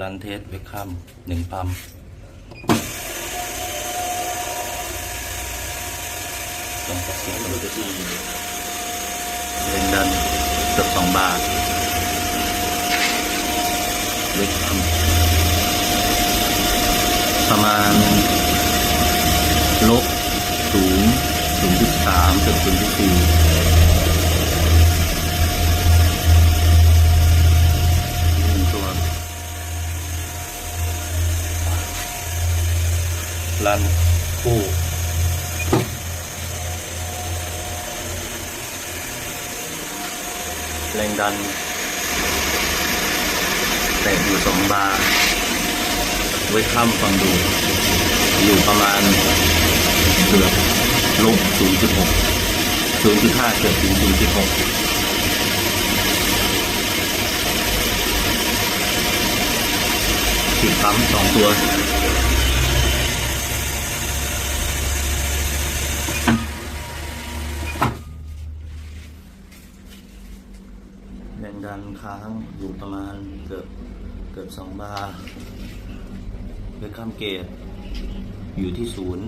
รันเทสเวคคัมหนึ่งปัมส่งกระเสียงกับที่เร่งดันเกือบสองบาทเวคคัมประมาณลบศูนย์ศูนย์จุดสามเกือบศูนย์จุดสี่ หนึ่งตัว รันคู่แรงดันแตกอยู่สองบาร์ไว้ข้ามฟังดู อยู่ประมาณเกือบลบ0.6 0.5เกือบถึง0.6ติดปั๊มสองตัว แรงดันค้างอยู่ประมาณเกือบเกือบสองบาร์เบคคัมเกตอยู่ที่ศูนย์